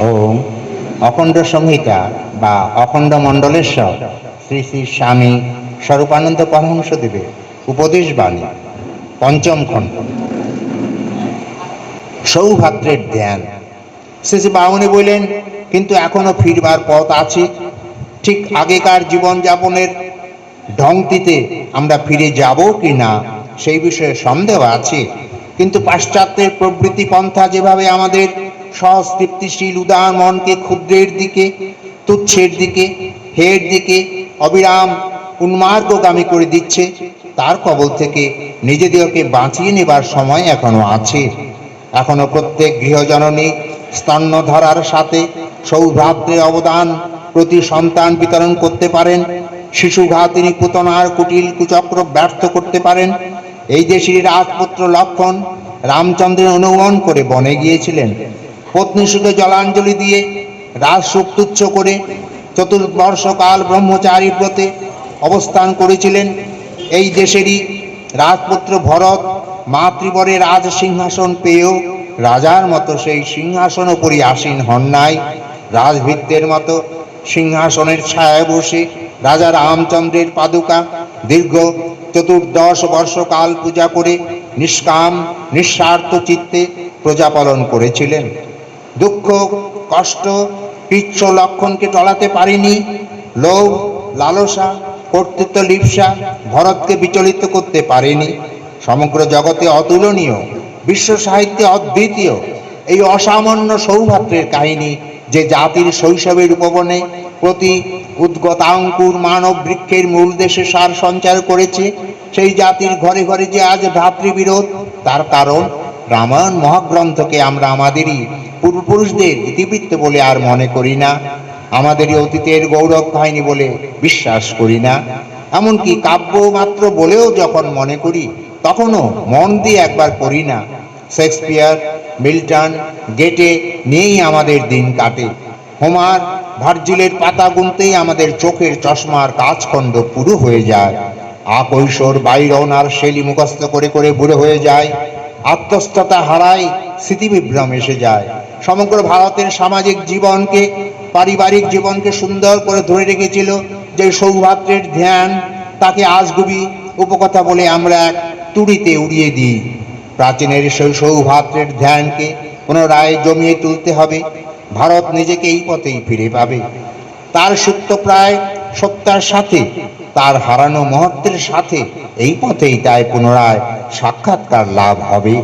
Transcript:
ওম অখণ্ড সংহিতা বা অখণ্ড মণ্ডলেশ্বর শ্রী শ্রী স্বামী স্বরূপানন্দ পরমহংসদেবের উপদেশ বাণী, পঞ্চম খণ্ড। সৌভাত্রের ধ্যান। শ্রী বামনে বললেন, কিন্তু এখনও ফিরবার পথ আছে। ঠিক আগেকার জীবনযাপনের ঢংটিতে আমরা ফিরে যাব কি না, সেই বিষয়ে সন্দেহ আছে। কিন্তু পাশ্চাত্যের প্রবৃত্তি পন্থা যেভাবে আমাদের সহজ তৃপ্তিশীল উদার মনকে ক্ষুদ্রের দিকে, তুচ্ছের দিকে, হের দিকে অবিরাম উন্মার্গগামী করে দিচ্ছে, তার কবল থেকে নিজেদেরকে বাঁচিয়ে নেবার সময় এখনও আছে। এখনও প্রত্যেক গৃহজননী স্তন্যধারার সাথে সৌভ্রাতৃর অবদান প্রতি সন্তান বিতরণ করতে পারেন। শিশুঘাতিনী পুতনার কুটিল কুচক্র ব্যর্থ করতে পারেন। এই দেশের রাজপুত্র লক্ষণ রামচন্দ্রের অনুগমন করে বনে গিয়েছিলেন পত্নী সুখে জলাঞ্জলি দিয়ে রাজসুখ তুচ্ছ করে চতুর্বর্ষকাল ব্রহ্মচারী ব্রতে অবস্থান করেছিলেন। এই দেশেরই রাজপুত্র ভরত মাতৃবরে রাজ সিংহাসন পেয়েও রাজার মতো সেই সিংহাসন উপরই আসীন হন নাই। রাজভিত্তের মতো সিংহাসনের ছায়ায় বসে রাজা রামচন্দ্রের পাদুকা দীর্ঘ চতুর্দশ বর্ষকাল পূজা করে নিষ্কাম, নিঃস্বার্থ চিত্তে প্রজাপালন করেছিলেন। দুঃখ, কষ্ট, পিচ্ছ লক্ষণকে টলাতে পারেনি। লোভ, লালসা, কর্তৃত্ব লিপসা ভরতকে বিচলিত করতে পারেনি। সমগ্র জগতে অতুলনীয়, বিশ্ব সাহিত্যে অদ্বিতীয় এই অসামান্য সৌভাত্রের কাহিনী যে জাতির শৈশবের উপবনে প্রতি উদ্গতাঙ্কুর মানব বৃক্ষের মূল দেশে সার সঞ্চার করেছে, সেই জাতির ঘরে ঘরে যে আজ ভ্রাতৃবিরোধ, তার কারণ রামায়ণ মহাগ্রন্থকে আমরা আমাদেরই পূর্বপুরুষদের ইতিবৃত্ত বলে আর মনে করি না। আমাদেরই অতীতের গৌরব কাহিনী বলে বিশ্বাস করি না। এমনকি কাব্য মাত্র বলেও যখন মনে করি, তখনও মন দিয়ে একবার করি না। শেক্সপিয়ার, মিল্টন, গেটে নিয়েই আমাদের দিন কাটে। হোমার, ভার্জিলের পাতা গুনতেই আমাদের চোখের চশমার কাজখণ্ড পুরো হয়ে যায়। আকৈশোর বাইরন আর শেলি মুখস্থ করে করে বুড়ো হয়ে যায়। আত্মস্থতা হারায় স্মৃতিবিভ্রম এসে যায়। সমগ্র ভারতের সামাজিক জীবনকে, পারিবারিক জীবনকে সুন্দর করে ধরে রেখেছিল যে সৌভাত্রের ধ্যান তাকে আজগুবি উপকথা বলে আমরা এক তুড়িতে উড়িয়ে দিই। প্রাচীনের সেই সৌভাত্রের ধ্যানকে পুনরায় জমিয়ে তুলতে হবে। ভারত নিজেকে এই পথেই ফিরে পাবে। তার সুপ্ত প্রায় সত্যার সাথে তার হারানো মহত্বের সাথে এই পথেই তাই পুনরায় সাক্ষাৎকার লাভ হবে।